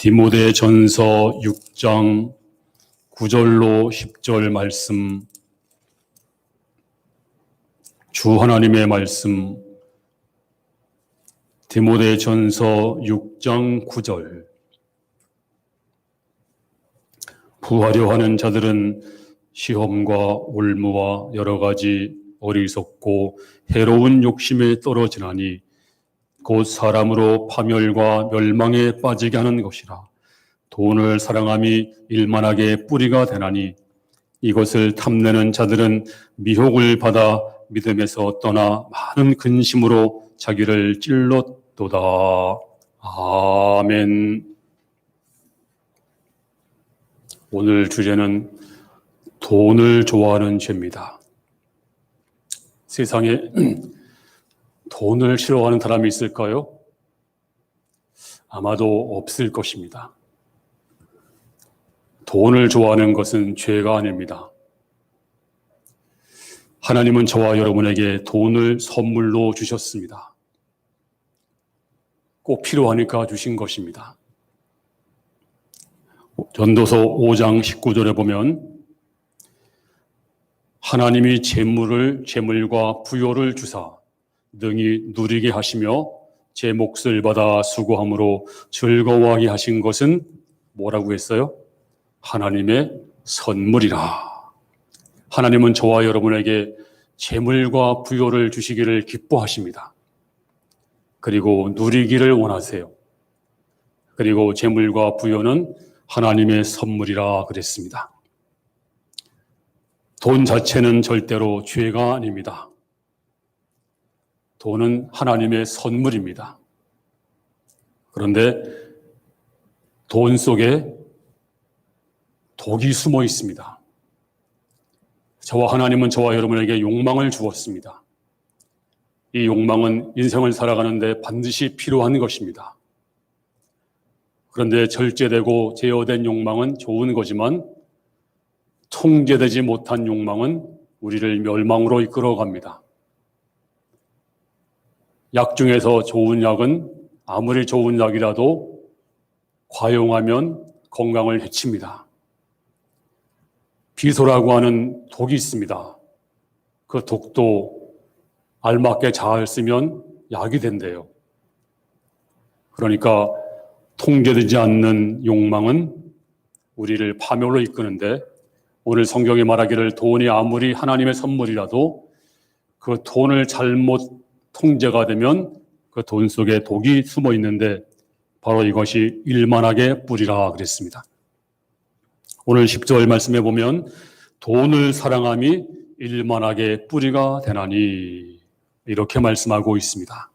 디모데 전서 6장 9절로 10절 말씀, 주 하나님의 말씀, 디모데 전서 6장 9절. 부하려 하는 자들은 시험과 올무와 여러 가지 어리석고 해로운 욕심에 떨어지나니 곧 사람으로 파멸과 멸망에 빠지게 하는 것이라. 돈을 사랑함이 일만하게 뿌리가 되나니 이것을 탐내는 자들은 미혹을 받아 믿음에서 떠나 많은 근심으로 자기를 찔렀도다. 아멘. 오늘 주제는 돈을 좋아하는 죄입니다. 세상에 돈을 싫어하는 사람이 있을까요? 아마도 없을 것입니다. 돈을 좋아하는 것은 죄가 아닙니다. 하나님은 저와 여러분에게 돈을 선물로 주셨습니다. 꼭 필요하니까 주신 것입니다. 전도서 5장 19절에 보면 하나님이 재물을 재물과 부요를 주사 능히 누리게 하시며 제 몫을 받아 수고함으로 즐거워하게 하신 것은 뭐라고 했어요? 하나님의 선물이라. 하나님은 저와 여러분에게 재물과 부요를 주시기를 기뻐하십니다. 그리고 누리기를 원하세요. 그리고 재물과 부요는 하나님의 선물이라 그랬습니다. 돈 자체는 절대로 죄가 아닙니다. 돈은 하나님의 선물입니다. 그런데 돈 속에 독이 숨어 있습니다. 저와 하나님은 저와 여러분에게 욕망을 주었습니다. 이 욕망은 인생을 살아가는데 반드시 필요한 것입니다. 그런데 절제되고 제어된 욕망은 좋은 거지만 통제되지 못한 욕망은 우리를 멸망으로 이끌어 갑니다. 약 중에서 좋은 약은 아무리 좋은 약이라도 과용하면 건강을 해칩니다. 비소라고 하는 독이 있습니다. 그 독도 알맞게 잘 쓰면 약이 된대요. 그러니까 통제되지 않는 욕망은 우리를 파멸로 이끄는데 오늘 성경에 말하기를 돈이 아무리 하나님의 선물이라도 그 돈을 잘못 통제가 되면 그 돈 속에 독이 숨어 있는데 바로 이것이 일만하게 뿌리라 그랬습니다. 오늘 10절 말씀에 보면 돈을 사랑함이 일만하게 뿌리가 되나니 이렇게 말씀하고 있습니다.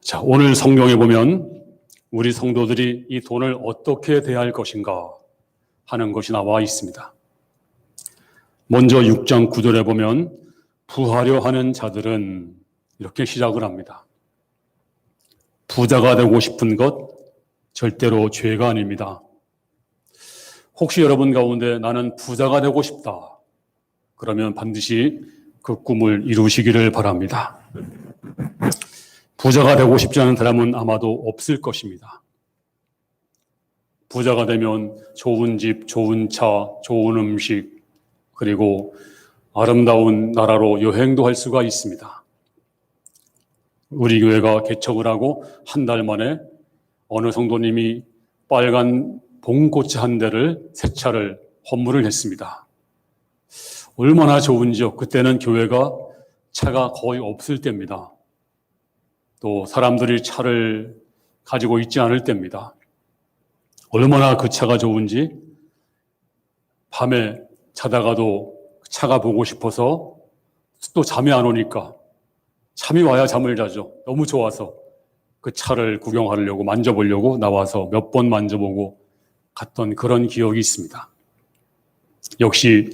자, 오늘 성경에 보면 우리 성도들이 이 돈을 어떻게 대할 것인가 하는 것이 나와 있습니다. 먼저 6장 9절에 보면 부하려 하는 자들은 이렇게 시작을 합니다. 부자가 되고 싶은 것 절대로 죄가 아닙니다. 혹시 여러분 가운데 나는 부자가 되고 싶다. 그러면 반드시 그 꿈을 이루시기를 바랍니다. 부자가 되고 싶지 않은 사람은 아마도 없을 것입니다. 부자가 되면 좋은 집, 좋은 차, 좋은 음식, 그리고 아름다운 나라로 여행도 할 수가 있습니다. 우리 교회가 개척을 하고 한 달 만에 어느 성도님이 빨간 봉고차 한 대를 세차를 헌물을 했습니다. 얼마나 좋은지요. 그때는 교회가 차가 거의 없을 때입니다. 또 사람들이 차를 가지고 있지 않을 때입니다. 얼마나 그 차가 좋은지 밤에 자다가도 차가 보고 싶어서 또 잠이 안 오니까 잠이 와야 잠을 자죠. 너무 좋아서 그 차를 구경하려고 만져보려고 나와서 몇 번 만져보고 갔던 그런 기억이 있습니다. 역시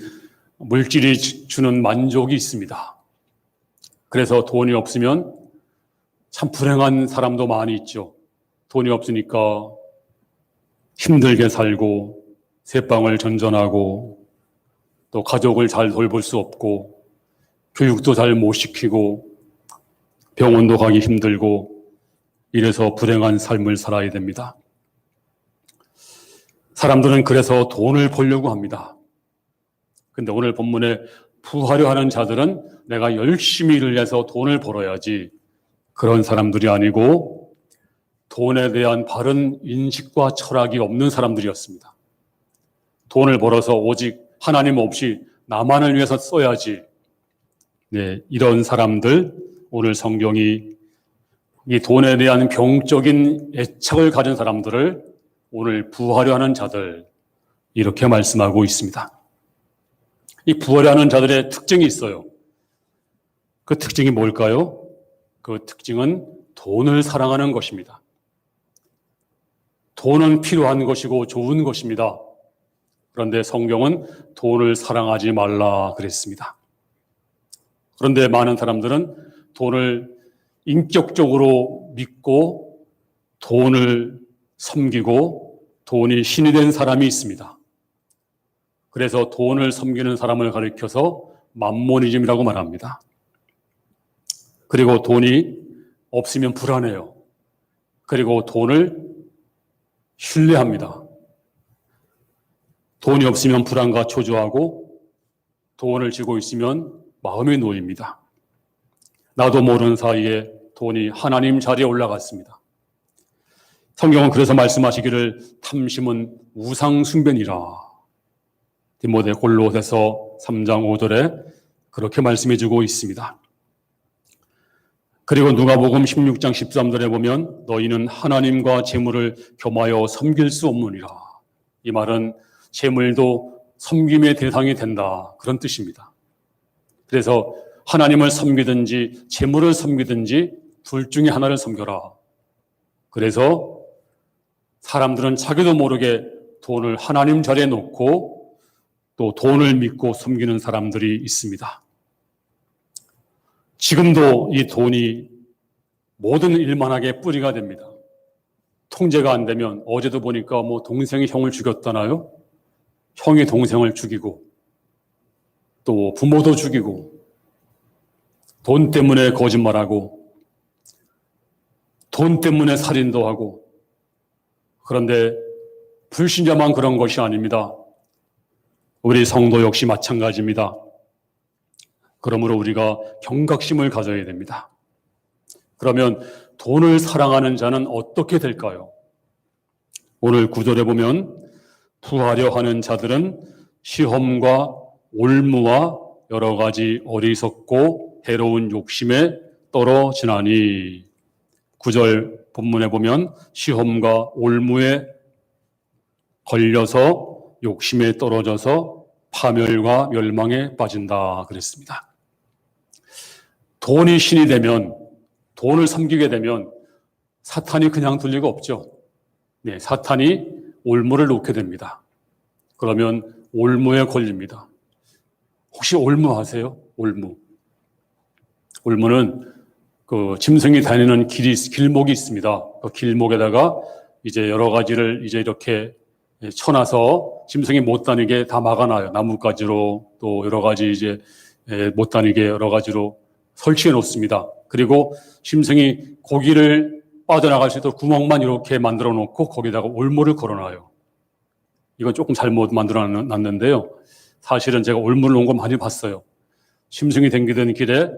물질이 주는 만족이 있습니다. 그래서 돈이 없으면 참 불행한 사람도 많이 있죠. 돈이 없으니까 힘들게 살고 새방을 전전하고 또 가족을 잘 돌볼 수 없고 교육도 잘 못 시키고 병원도 가기 힘들고 이래서 불행한 삶을 살아야 됩니다. 사람들은 그래서 돈을 벌려고 합니다. 근데 오늘 본문에 부하려 하는 자들은 내가 열심히 일을 해서 돈을 벌어야지 그런 사람들이 아니고 돈에 대한 바른 인식과 철학이 없는 사람들이었습니다. 돈을 벌어서 오직 하나님 없이 나만을 위해서 써야지. 네, 이런 사람들 오늘 성경이 이 돈에 대한 병적인 애착을 가진 사람들을 오늘 부하려 하는 자들 이렇게 말씀하고 있습니다. 이 부하려 하는 자들의 특징이 있어요. 그 특징이 뭘까요? 그 특징은 돈을 사랑하는 것입니다. 돈은 필요한 것이고 좋은 것입니다. 그런데 성경은 돈을 사랑하지 말라 그랬습니다. 그런데 많은 사람들은 돈을 인격적으로 믿고 돈을 섬기고 돈이 신이 된 사람이 있습니다. 그래서 돈을 섬기는 사람을 가리켜서 만모니즘이라고 말합니다. 그리고 돈이 없으면 불안해요. 그리고 돈을 신뢰합니다. 돈이 없으면 불안과 초조하고 돈을 쥐고 있으면 마음이 놓입니다. 나도 모르는 사이에 돈이 하나님 자리에 올라갔습니다. 성경은 그래서 말씀하시기를 탐심은 우상 숭배니라. 디모데 골로새서 3장 5절에 그렇게 말씀해 주고 있습니다. 그리고 누가복음 16장 13절에 보면 너희는 하나님과 재물을 겸하여 섬길 수 없느니라. 이 말은 재물도 섬김의 대상이 된다. 그런 뜻입니다. 그래서 하나님을 섬기든지 재물을 섬기든지 둘 중에 하나를 섬겨라. 그래서 사람들은 자기도 모르게 돈을 하나님 자리에 놓고 또 돈을 믿고 섬기는 사람들이 있습니다. 지금도 이 돈이 모든 일만하게 뿌리가 됩니다. 통제가 안 되면 어제도 보니까 뭐 동생이 형을 죽였다나요? 형이 동생을 죽이고 또 부모도 죽이고 돈 때문에 거짓말하고 돈 때문에 살인도 하고 그런데 불신자만 그런 것이 아닙니다. 우리 성도 역시 마찬가지입니다. 그러므로 우리가 경각심을 가져야 됩니다. 그러면 돈을 사랑하는 자는 어떻게 될까요? 오늘 구절에 보면 부하려 하는 자들은 시험과 올무와 여러 가지 어리석고 해로운 욕심에 떨어지나니 구절 본문에 보면 시험과 올무에 걸려서 욕심에 떨어져서 파멸과 멸망에 빠진다 그랬습니다. 돈이 신이 되면 돈을 섬기게 되면 사탄이 그냥 둘 리가 없죠. 네, 사탄이 올무를 놓게 됩니다. 그러면 올무에 걸립니다. 혹시 올무 아세요? 올무. 올무는 그 짐승이 다니는 길이 길목이 있습니다. 그 길목에다가 이제 여러 가지를 이제 이렇게 쳐놔서 짐승이 못 다니게 다 막아놔요. 나뭇가지로 또 여러 가지 이제 못 다니게 여러 가지로 설치해 놓습니다. 그리고 짐승이 고기를 빠져나갈 수 있도록 구멍만 이렇게 만들어 놓고 거기다가 올무를 걸어 놔요. 이건 조금 잘못 만들어 놨는데요. 사실은 제가 올무를 놓은 거 많이 봤어요. 심승이 댕기던 길에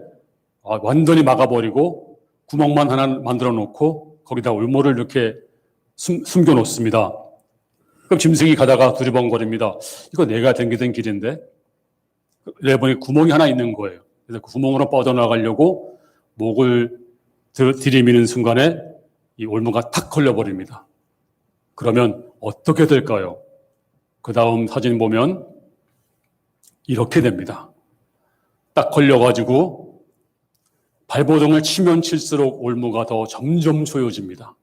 아, 완전히 막아버리고 구멍만 하나 만들어 놓고 거기다 올무를 이렇게 숨, 숨겨 놓습니다. 그럼 짐승이 가다가 두리번거립니다. 이거 내가 댕기던 길인데? 내보니 구멍이 하나 있는 거예요. 그래서 그 구멍으로 뻗어나가려고 목을 들이미는 순간에 이 올무가 탁 걸려버립니다. 그러면 어떻게 될까요? 그 다음 사진 보면 이렇게 됩니다. 딱 걸려가지고 발버둥을 치면 칠수록 올무가 더 점점 조여집니다.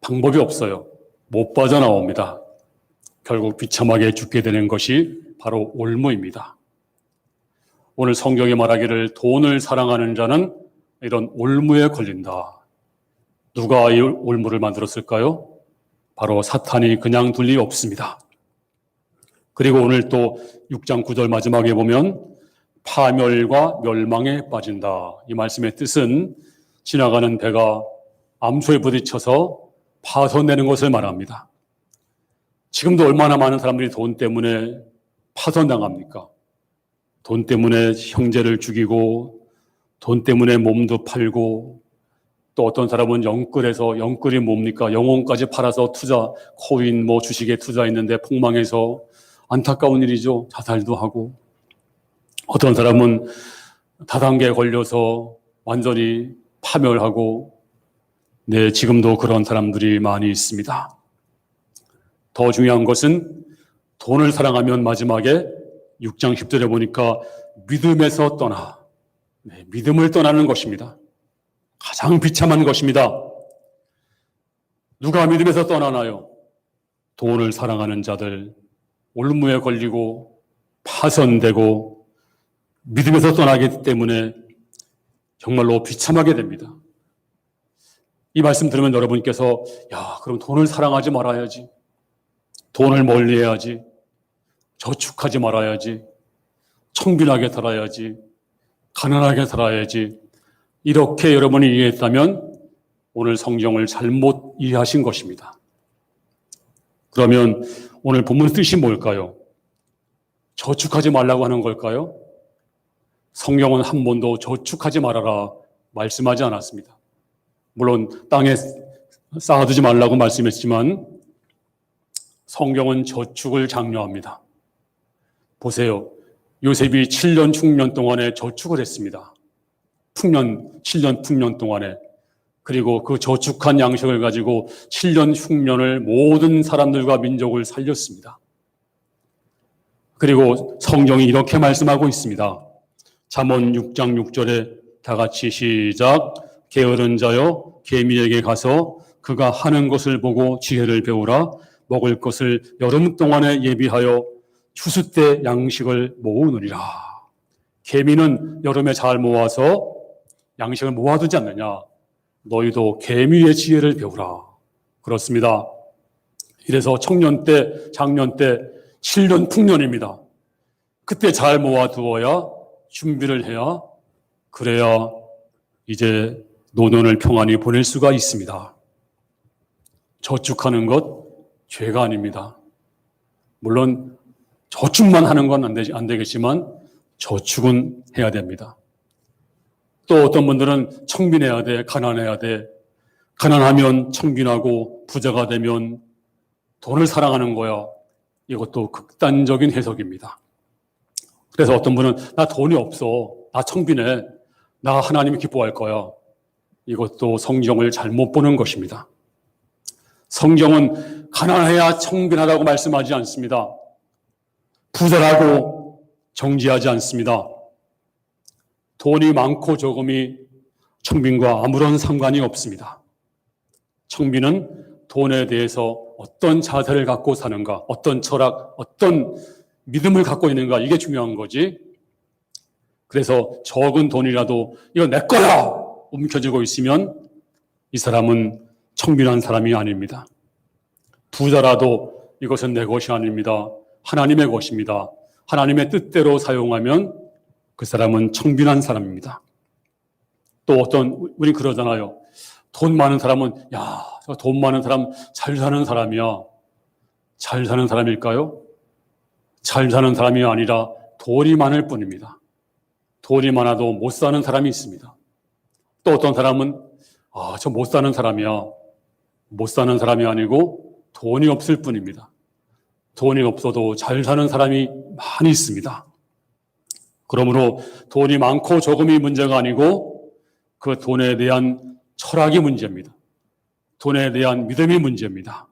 방법이 없어요. 못 빠져나옵니다. 결국 비참하게 죽게 되는 것이 바로 올무입니다. 오늘 성경에 말하기를 돈을 사랑하는 자는 이런 올무에 걸린다. 누가 이 올무를 만들었을까요? 바로 사탄이 그냥 둘 리 없습니다. 그리고 오늘 또 6장 9절 마지막에 보면 파멸과 멸망에 빠진다. 이 말씀의 뜻은 지나가는 배가 암소에 부딪혀서 파손되는 것을 말합니다. 지금도 얼마나 많은 사람들이 돈 때문에 파손당합니까? 돈 때문에 형제를 죽이고, 돈 때문에 몸도 팔고, 또 어떤 사람은 영끌에서, 영끌이 뭡니까? 영혼까지 팔아서 투자, 코인, 뭐 주식에 투자했는데 폭망해서 안타까운 일이죠. 자살도 하고. 어떤 사람은 다단계에 걸려서 완전히 파멸하고, 네, 지금도 그런 사람들이 많이 있습니다. 더 중요한 것은 돈을 사랑하면 마지막에 6장 10절에 보니까 믿음에서 떠나, 네, 믿음을 떠나는 것입니다. 가장 비참한 것입니다. 누가 믿음에서 떠나나요? 돈을 사랑하는 자들, 올무에 걸리고 파선되고 믿음에서 떠나기 때문에 정말로 비참하게 됩니다. 이 말씀 들으면 여러분께서 야, 그럼 돈을 사랑하지 말아야지. 돈을 멀리 해야지. 저축하지 말아야지. 청빈하게 살아야지. 가난하게 살아야지. 이렇게 여러분이 이해했다면 오늘 성경을 잘못 이해하신 것입니다. 그러면 오늘 본문 뜻이 뭘까요? 저축하지 말라고 하는 걸까요? 성경은 한 번도 저축하지 말아라 말씀하지 않았습니다. 물론 땅에 쌓아두지 말라고 말씀했지만 성경은 저축을 장려합니다. 보세요. 요셉이 7년 충년 동안에 저축을 했습니다. 풍년, 7년 풍년 동안에. 그리고 그 저축한 양식을 가지고 7년 흉년을 모든 사람들과 민족을 살렸습니다. 그리고 성경이 이렇게 말씀하고 있습니다. 잠언 6장 6절에 다 같이 시작. 게으른 자여 개미에게 가서 그가 하는 것을 보고 지혜를 배우라. 먹을 것을 여름 동안에 예비하여 추수 때 양식을 모으느니라. 개미는 여름에 잘 모아서 양식을 모아두지 않느냐. 너희도 개미의 지혜를 배우라. 그렇습니다. 이래서 청년 때, 작년 때, 7년 풍년입니다. 그때 잘 모아두어야 준비를 해야 그래야 이제 노년을 평안히 보낼 수가 있습니다. 저축하는 것 죄가 아닙니다. 물론 저축만 하는 건 안 되겠지만 저축은 해야 됩니다. 또 어떤 분들은 청빈해야 돼, 가난해야 돼. 가난하면 청빈하고 부자가 되면 돈을 사랑하는 거야. 이것도 극단적인 해석입니다. 그래서 어떤 분은 나 돈이 없어. 나 청빈해. 나 하나님이 기뻐할 거야. 이것도 성경을 잘못 보는 것입니다. 성경은 가난해야 청빈하다고 말씀하지 않습니다. 부자라고 정지하지 않습니다. 돈이 많고 적음이 청빈과 아무런 상관이 없습니다. 청빈은 돈에 대해서 어떤 자세를 갖고 사는가, 어떤 철학, 어떤 믿음을 갖고 있는가, 이게 중요한 거지. 그래서 적은 돈이라도 이거 내 거야! 움켜쥐고 있으면 이 사람은 청빈한 사람이 아닙니다. 부자라도 이것은 내 것이 아닙니다. 하나님의 것입니다. 하나님의 뜻대로 사용하면 그 사람은 청빈한 사람입니다. 또 어떤 우리 그러잖아요. 돈 많은 사람은 야, 돈 많은 사람 잘 사는 사람이야. 잘 사는 사람일까요? 잘 사는 사람이 아니라 돈이 많을 뿐입니다. 돈이 많아도 못 사는 사람이 있습니다. 또 어떤 사람은 아, 저 못 사는 사람이야. 못 사는 사람이 아니고 돈이 없을 뿐입니다. 돈이 없어도 잘 사는 사람이 많이 있습니다. 그러므로 돈이 많고 적음이 문제가 아니고 그 돈에 대한 철학이 문제입니다. 돈에 대한 믿음이 문제입니다.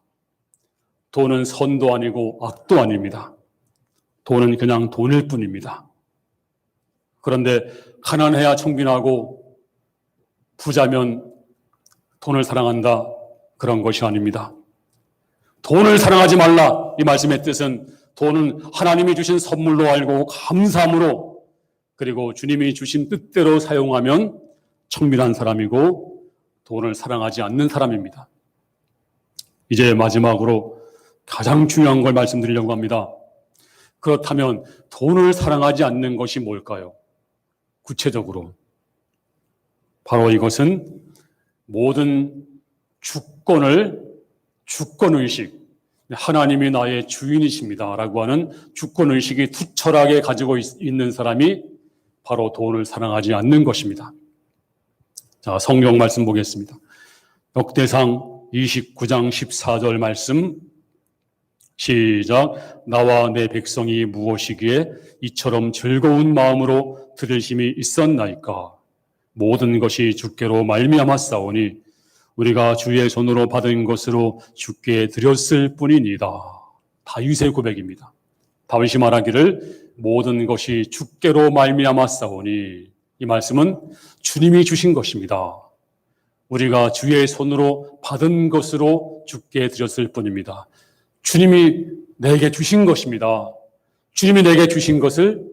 돈은 선도 아니고 악도 아닙니다. 돈은 그냥 돈일 뿐입니다. 그런데 가난해야 청빈하고 부자면 돈을 사랑한다. 그런 것이 아닙니다. 돈을 사랑하지 말라. 이 말씀의 뜻은 돈은 하나님이 주신 선물로 알고 감사함으로 그리고 주님이 주신 뜻대로 사용하면 청밀한 사람이고 돈을 사랑하지 않는 사람입니다. 이제 마지막으로 가장 중요한 걸 말씀드리려고 합니다. 그렇다면 돈을 사랑하지 않는 것이 뭘까요? 구체적으로. 바로 이것은 모든 주권을 주권의식 하나님이 나의 주인이십니다 라고 하는 주권의식이 투철하게 가지고 있- 있는 사람이 바로 돈을 사랑하지 않는 것입니다. 자, 성경 말씀 보겠습니다. 역대상 29장 14절 말씀 시작 나와 내 백성이 무엇이기에 이처럼 즐거운 마음으로 들을 힘이 있었나이까 모든 것이 주께로 말미암았사오니 우리가 주의 손으로 받은 것으로 주께 드렸을 뿐이니다. 다윗의 고백입니다. 다윗이 말하기를 모든 것이 주께로 말미암았사오니 이 말씀은 주님이 주신 것입니다. 우리가 주의 손으로 받은 것으로 주께 드렸을 뿐입니다. 주님이 내게 주신 것입니다. 주님이 내게 주신 것을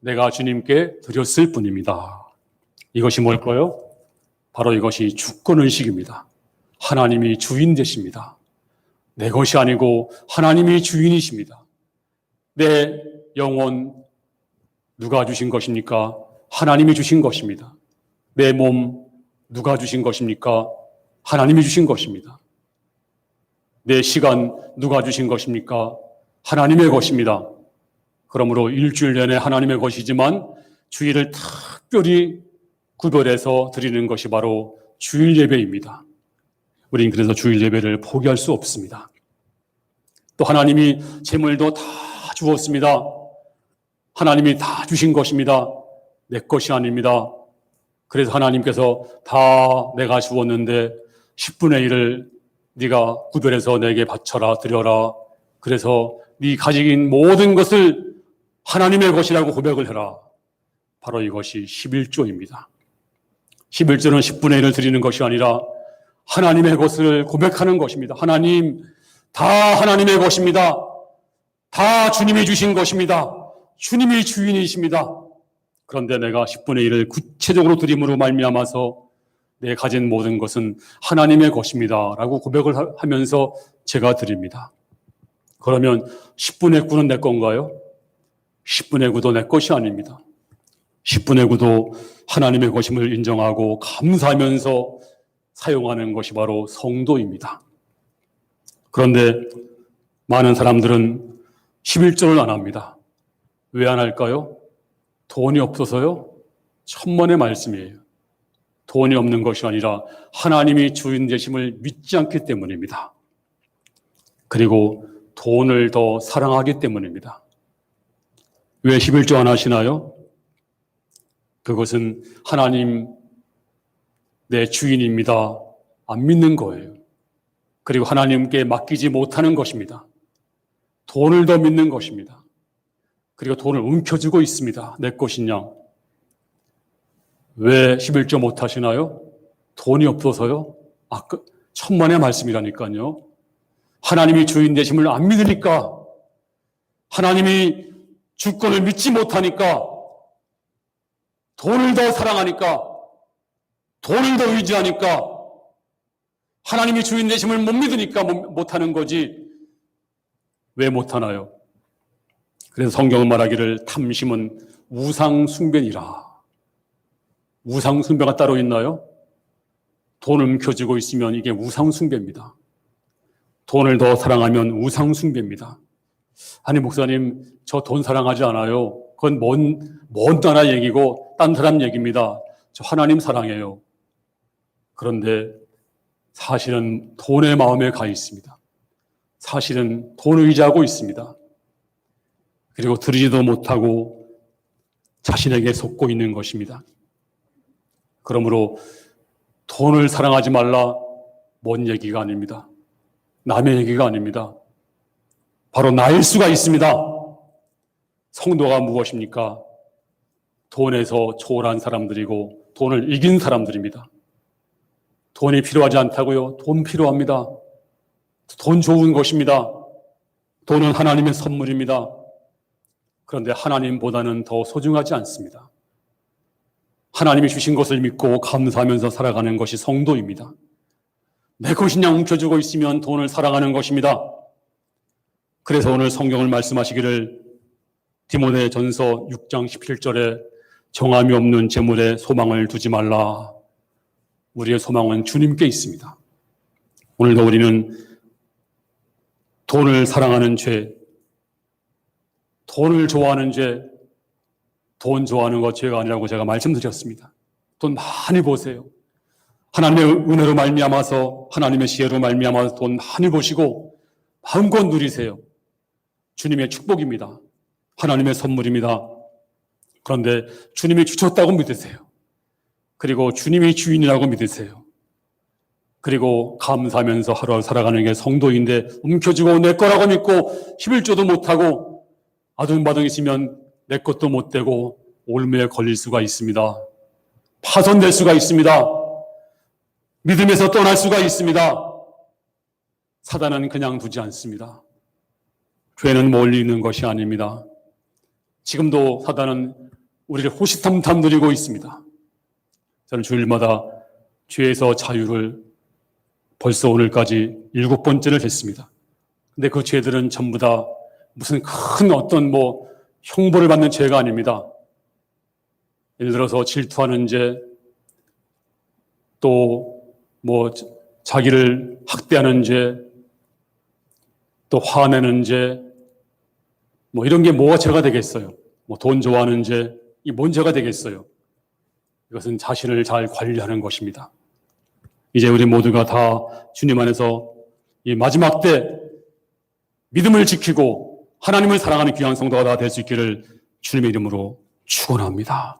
내가 주님께 드렸을 뿐입니다. 이것이 뭘까요? 바로 이것이 주권 의식입니다. 하나님이 주인 되십니다. 내 것이 아니고 하나님이 주인이십니다. 내 영혼 누가 주신 것입니까? 하나님이 주신 것입니다. 내 몸 누가 주신 것입니까? 하나님이 주신 것입니다. 내 시간 누가 주신 것입니까? 하나님의 것입니다. 그러므로 일주일 내내 하나님의 것이지만 주일을 특별히 구별해서 드리는 것이 바로 주일 예배입니다. 우린 그래서 주일 예배를 포기할 수 없습니다. 또 하나님이 재물도 다 주었습니다. 하나님이 다 주신 것입니다. 내 것이 아닙니다. 그래서 하나님께서 다 내가 주었는데 10분의 1을 네가 구별해서 내게 바쳐라 드려라. 그래서 네 가진 모든 것을 하나님의 것이라고 고백을 해라. 바로 이것이 11조입니다. 11조는 10분의 1을 드리는 것이 아니라 하나님의 것을 고백하는 것입니다. 하나님, 다 하나님의 것입니다. 다 주님이 주신 것입니다. 주님이 주인이십니다. 그런데 내가 10분의 1을 구체적으로 드림으로 말미암아서 내 가진 모든 것은 하나님의 것입니다. 라고 고백을 하- 하면서 제가 드립니다. 그러면 10분의 9는 내 건가요? 10분의 9도 내 것이 아닙니다. 10분의 9도 하나님의 것임을 인정하고 감사하면서 사용하는 것이 바로 성도입니다. 그런데 많은 사람들은 11조를 안 합니다. 왜 안 할까요? 돈이 없어서요? 천만의 말씀이에요. 돈이 없는 것이 아니라 하나님이 주인 되심을 믿지 않기 때문입니다. 그리고 돈을 더 사랑하기 때문입니다. 왜 11조 안 하시나요? 그것은 하나님 내 주인입니다. 안 믿는 거예요. 그리고 하나님께 맡기지 못하는 것입니다. 돈을 더 믿는 것입니다. 그리고 돈을 움켜쥐고 있습니다. 내 것이냐. 왜 11조 못 하시나요? 돈이 없어서요? 아, 그, 천만의 말씀이라니까요. 하나님이 주인 되심을 안 믿으니까, 하나님이 주권을 믿지 못하니까, 돈을 더 사랑하니까, 돈을 더 의지하니까, 하나님이 주인 되심을 못 믿으니까 못, 못하는 거지. 왜 못하나요? 그래서 성경은 말하기를 탐심은 우상 숭배니라. 우상 숭배가 따로 있나요? 돈을 움켜쥐고 있으면 이게 우상 숭배입니다. 돈을 더 사랑하면 우상 숭배입니다. 아니 목사님 저 돈 사랑하지 않아요. 그건 먼, 먼 나라 얘기고 딴 사람 얘기입니다. 저 하나님 사랑해요. 그런데 사실은 돈의 마음에 가 있습니다. 사실은 돈을 의지하고 있습니다. 그리고 드리지도 못하고 자신에게 속고 있는 것입니다. 그러므로 돈을 사랑하지 말라 뭔 얘기가 아닙니다. 남의 얘기가 아닙니다. 바로 나일 수가 있습니다. 성도가 무엇입니까? 돈에서 초월한 사람들이고 돈을 이긴 사람들입니다. 돈이 필요하지 않다고요? 돈 필요합니다. 돈 좋은 것입니다. 돈은 하나님의 선물입니다. 그런데 하나님보다는 더 소중하지 않습니다. 하나님이 주신 것을 믿고 감사하면서 살아가는 것이 성도입니다. 내 것이냐 움켜쥐고 있으면 돈을 사랑하는 것입니다. 그래서 오늘 성경을 말씀하시기를 디모데 전서 6장 17절에 정함이 없는 재물에 소망을 두지 말라. 우리의 소망은 주님께 있습니다. 오늘도 우리는 돈을 사랑하는 죄, 돈을 좋아하는 죄, 돈 좋아하는 것 죄가 아니라고 제가 말씀드렸습니다. 돈 많이 보세요. 하나님의 은혜로 말미암아서 하나님의 지혜로 말미암아서 돈 많이 보시고 마음껏 누리세요. 주님의 축복입니다. 하나님의 선물입니다. 그런데 주님이 주셨다고 믿으세요. 그리고 주님이 주인이라고 믿으세요. 그리고 감사하면서 하루하루 살아가는 게 성도인데 움켜쥐고 내 거라고 믿고 힘을 줘도 못하고 아둥바둥이시면 내 것도 못 되고 올무에 걸릴 수가 있습니다. 파손될 수가 있습니다. 믿음에서 떠날 수가 있습니다. 사단은 그냥 두지 않습니다. 죄는 멀리 있는 것이 아닙니다. 지금도 사단은 우리를 호시탐탐 누리고 있습니다. 저는 주일마다 죄에서 자유를 벌써 오늘까지 일곱 번째를 했습니다. 근데 그 죄들은 전부 다 무슨 큰 어떤 뭐 형벌을 받는 죄가 아닙니다. 예를 들어서 질투하는 죄, 또 뭐 자기를 학대하는 죄, 또 화내는 죄, 뭐 이런 게 뭐가 죄가 되겠어요? 뭐 돈 좋아하는 죄, 이 뭔 죄가 되겠어요? 이것은 자신을 잘 관리하는 것입니다. 이제 우리 모두가 다 주님 안에서 이 마지막 때 믿음을 지키고 하나님을 사랑하는 귀한 성도가 다 될 수 있기를 주님의 이름으로 축원합니다.